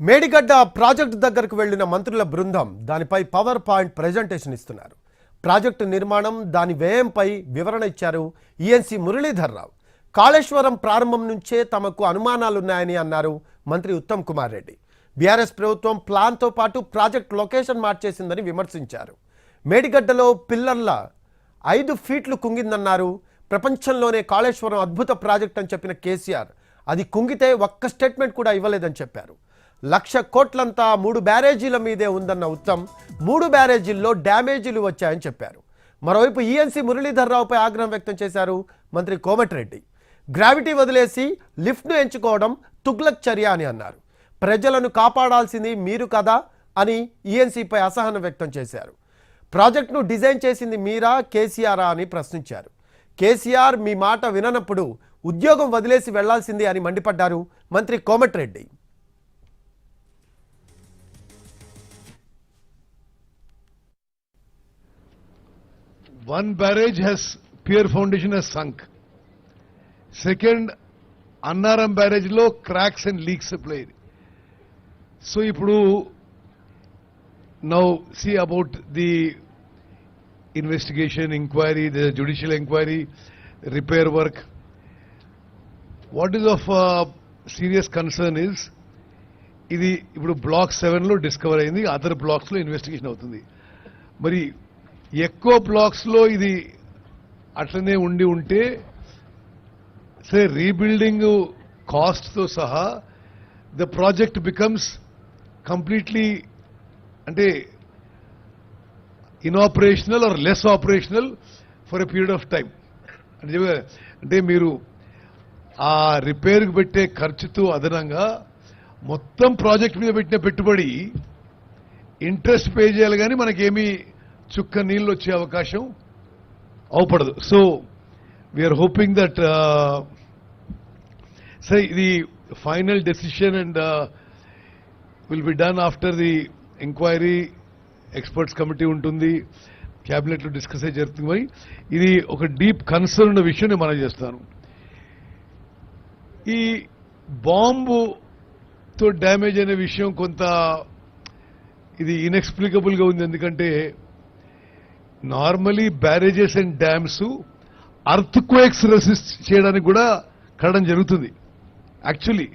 Medigadda project దగ్గరకు వెళ్ళిన మంత్రుల బృందం దానిపై పవర్ పాయింట్ ప్రజెంటేషన్ ఇస్తున్నారు. ప్రాజెక్టు నిర్మాణం దాని వ్యయంపై వివరణ ఇచ్చారు ఈఎన్సీ మురళీధర్రావు. కాళేశ్వరం ప్రారంభం నుంచే తమకు అనుమానాలున్నాయని అన్నారు మంత్రి ఉత్తమ్ కుమార్ రెడ్డి. బీఆర్ఎస్ ప్రభుత్వం ప్లాన్తో పాటు ప్రాజెక్ట్ లొకేషన్ మార్చేసిందని విమర్శించారు. మేడిగడ్డలో పిల్లర్ల ఐదు ఫీట్లు కుంగిందన్నారు. ప్రపంచంలోనే కాళేశ్వరం అద్భుత ప్రాజెక్ట్ అని చెప్పిన కేసీఆర్. అది కుంగితే ఒక్క స్టేట్మెంట్ కూడా ఇవ్వలేదని చెప్పారు. లక్ష కోట్లంతా మూడు బ్యారేజీల మీదే ఉందన్న ఉత్తమ్ మూడు బ్యారేజీల్లో డ్యామేజీలు వచ్చాయని చెప్పారు. మరోవైపు ఈఎన్సీ మురళీధర్రావుపై ఆగ్రహం వ్యక్తం చేశారు మంత్రి కోమటిరెడ్డి. గ్రావిటీ వదిలేసి లిఫ్ట్ను ఎంచుకోవడం తుగ్లక్ చర్య అని అన్నారు. ప్రజలను కాపాడాల్సింది మీరు కదా అని ఈఎన్సీపై అసహనం వ్యక్తం చేశారు. ప్రాజెక్టును డిజైన్ చేసింది మీరా కేసీఆరా అని ప్రశ్నించారు. కేసీఆర్ మీ మాట విననప్పుడు ఉద్యోగం వదిలేసి వెళ్ళాల్సింది అని మండిపడ్డారు మంత్రి Komatireddy. One barrage has, pier foundation has sunk. Second Annaram బ్యారేజ్లో cracks and leaks played. So ఇప్పుడు now see about the investigation enquiry the judicial enquiry repair work what is of serious concern is ఇది ఇప్పుడు black సెవెన్లో discover అయింది other బ్లాక్స్లో investigation అవుతుంది మరి ఎక్కువ బ్లాక్స్లో ఇది అట్లనే ఉండి ఉంటే సరే రీబిల్డింగ్ కాస్ట్తో సహా ద ప్రాజెక్ట్ బికమ్స్ కంప్లీట్లీ అంటే inoperational or less operational for a period of time అంటే అంటే మీరు ఆ రిపేర్కి పెట్టే ఖర్చుతో అదనంగా మొత్తం ప్రాజెక్ట్ మీద పెట్టిన పెట్టుబడి ఇంట్రెస్ట్ పే చేయాలి కానీ మనకేమీ చుక్క నీళ్ళు వచ్చే అవకాశం అవపడదు. So we are hoping that సరే ఇది final decision and will be done after the enquiry experts committee ఉంటుంది. క్యాబినెట్లో డిస్కస్ అయ్యి జరుగుతుంది మరి? ఇది ఒక డీప్ కన్సర్న్ ఉన్న విషయం నేను మనం చేస్తాను. ఈ బాంబుతో డ్యామేజ్ అనే విషయం కొంత ఇది ఇన్ఎక్స్ప్లికబుల్గా ఉంది. ఎందుకంటే normally barrages and dams earthquakes resist చేయడానికి కూడా కడడం జరుగుతుంది. Actually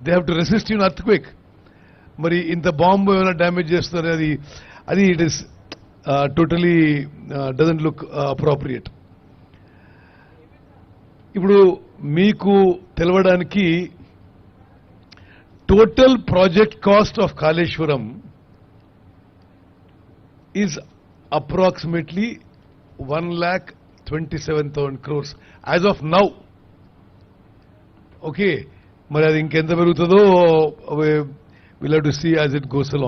they have to resist in earthquake మరి ఇంత బాంబు ఏమైనా డ్యామేజ్ చేస్తున్నారు అది అది it is totally doesn't look appropriate ఇప్పుడు మీకు తెలవడానికి total project cost of Kaleshwaram is approximately 1 lakh 27,000 crores as of now. Okay, మరి అది ఇంకెంత పెరుగుతుందో will have to see as it goes along